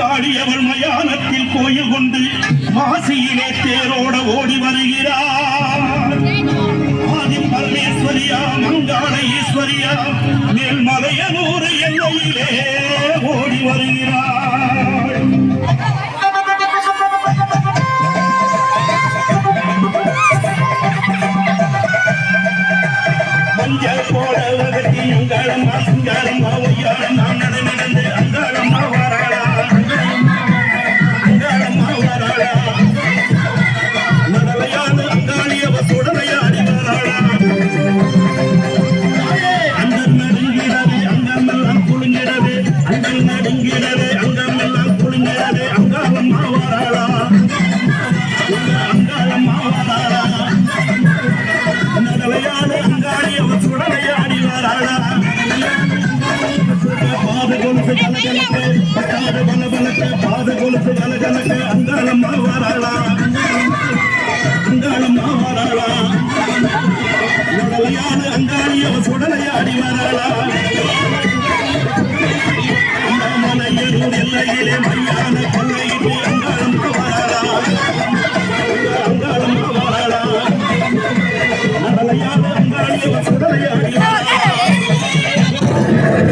காளியவள் மயானத்தில் கோயில் கொண்டு மாசியிலே தேரோட ஓடி வருகிறார். ஆதி பரமேஸ்வரியா மங்காள ஈஸ்வரியா மேல்மலையனூர் எல்லையிலே ஓடி வருகிறார். மஞ்சள் போட உலகத்தில் உங்களம்மா சிங்காரம்மா ஒய்யாரம்மா நடந்து கொலுசு கணக்கணக்கு பட்டாது பல பலக்கு பாது கொலுசு கணக்கணக்கு அந்தாளம்மா வாராளா அந்தாளம்மா வாராளா உடலையாடு அந்தாளி சுடலையாடி